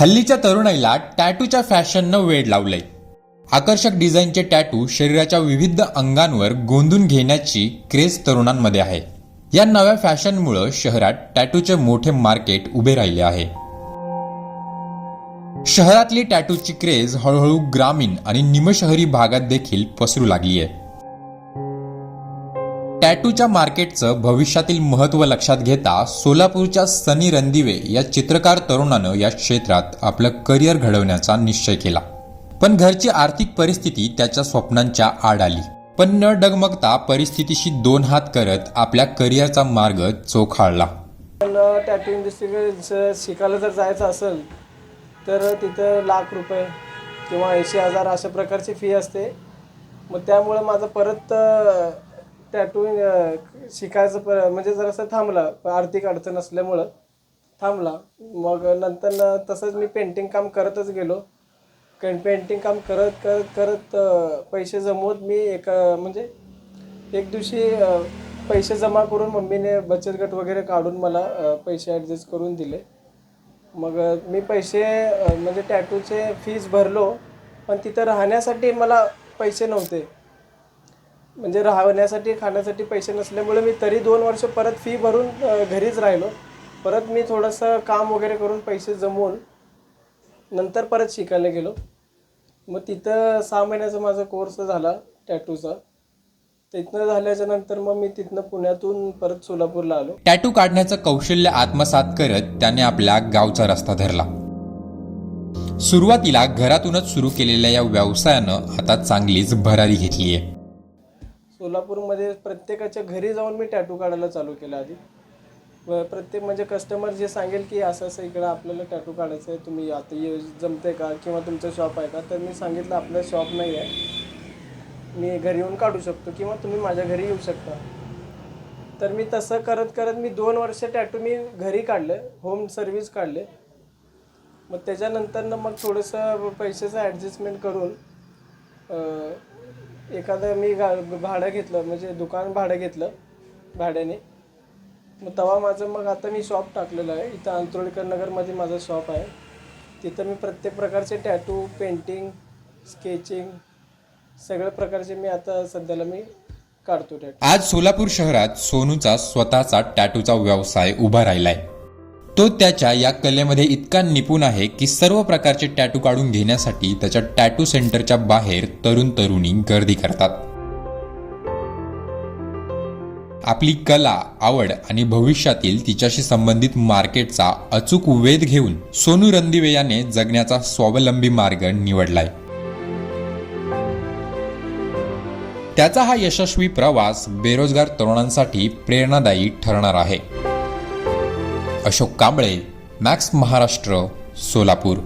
हल्लीच्या तरुणाईला टॅटूच्या फॅशननं वेड लावलंय. आकर्षक डिझाईनचे टॅटू शरीराच्या विविध अंगांवर गोंधून घेण्याची क्रेज तरुणांमध्ये आहे. या नव्या फॅशनमुळं शहरात टॅटूचे मोठे मार्केट उभे राहिले आहे. शहरातली टॅटूची क्रेज हळूहळू ग्रामीण आणि निमशहरी भागात देखील पसरू लागली आहे टॅटूच्या मार्केटचं भविष्यातील महत्त्व लक्षात घेता सोलापूरच्या सनी रणदिवे या चित्रकार तरुणानं या क्षेत्रात आपलं करिअर घडवण्याचा निश्चय केला. पण घरची आर्थिक परिस्थिती त्याच्या स्वप्नांच्या आड आली. पण न डगमगता परिस्थितीशी दोन हात करत आपल्या करिअरचा मार्ग चोखाळला. टॅटू इंडस्ट्रीकडे शिकायला जर जायचं असेल तर तिथं लाख रुपये किंवा ऐंशी हजार अशा प्रकारची फी असते. मग त्यामुळं माझं परत टॅटू शिकायचं प म्हणजे जरासं थांबलं आर्थिक अडचण असल्यामुळं थांबला. मग नंतर तसंच मी पेंटिंग काम करतच गेलो. पेंटिंग काम करत करत करत पैसे जमवत मी एक म्हणजे एक दिवशी पैसे जमा करून मम्मीने बचत गट वगैरे काढून मला पैसे ॲडजस्ट करून दिले. मग मी पैसे म्हणजे टॅटूचे फीज भरलो. पण तिथं राहण्यासाठी मला पैसे नव्हते. म्हणजे राहण्यासाठी खाण्यासाठी पैसे नसल्यामुळे मी तरी दोन वर्ष परत फी भरून घरीच राहिलो. परत मी थोडंसं काम वगैरे करून पैसे जमवून नंतर परत शिकायला गेलो. मग तिथं सहा महिन्याचा माझा कोर्स झाला टॅटूचा तिथनं झाल्याच्यानंतर मग मी तिथनं पुण्यातून परत सोलापूरला आलो. टॅटू काढण्याचं कौशल्य आत्मसात करत त्याने आपल्या गावचा रस्ता धरला. सुरुवातीला घरातूनच सुरू केलेल्या या व्यवसायानं आता चांगलीच भरारी घेतली आहे सोलापूरमध्ये प्रत्येकाच्या घरी जाऊन मी टॅटू काढायला चालू केलं आधी. व प्रत्येक म्हणजे कस्टमर जे सांगेल की असं असं इकडं आपल्याला टॅटू काढायचं आहे तुम्ही आता ये जमते का किंवा तुमचं शॉप आहे का? तर मी सांगितलं आपलं शॉप नाही आहे. मी घरी येऊन काढू शकतो किंवा तुम्ही माझ्या घरी येऊ शकता. तर मी तसं करत करत मी दोन वर्ष टॅटू मी घरी काढले होम सर्व्हिस काढले. मग त्याच्यानंतरनं मग थोडंसं पैशाचं ॲडजस्टमेंट करून एखादं मी गा भाडं घेतलं म्हणजे दुकान भाडं घेतलं भाड्याने. मग तेव्हा माझं मग आता मी शॉप टाकलेलं आहे. इथं अंतरोळकर नगरमध्ये माझं शॉप आहे. तिथं मी प्रत्येक प्रकारचे टॅटू पेंटिंग स्केचिंग सगळ्या प्रकारचे मी आता सध्याला मी काढतो टॅटू आज सोलापूर शहरात सोनूचा स्वतःचा टॅटूचा व्यवसाय उभा राहिला आहे तो त्याच्या या कलेमध्ये इतका निपुण आहे की सर्व प्रकारचे टॅटू काढून घेण्यासाठी त्याच्या टॅटू सेंटरच्या बाहेर तरुण तरुणी गर्दी करतात. आपली कला आवड आणि भविष्यातील तिच्याशी संबंधित मार्केटचा अचूक वेध घेऊन सोनू रणदिवे याने जगण्याचा स्वावलंबी मार्ग निवडलाय. त्याचा हा यशस्वी प्रवास बेरोजगार तरुणांसाठी प्रेरणादायी ठरणार आहे. अशोक कांबळे मॅक्स महाराष्ट्र सोलापूर.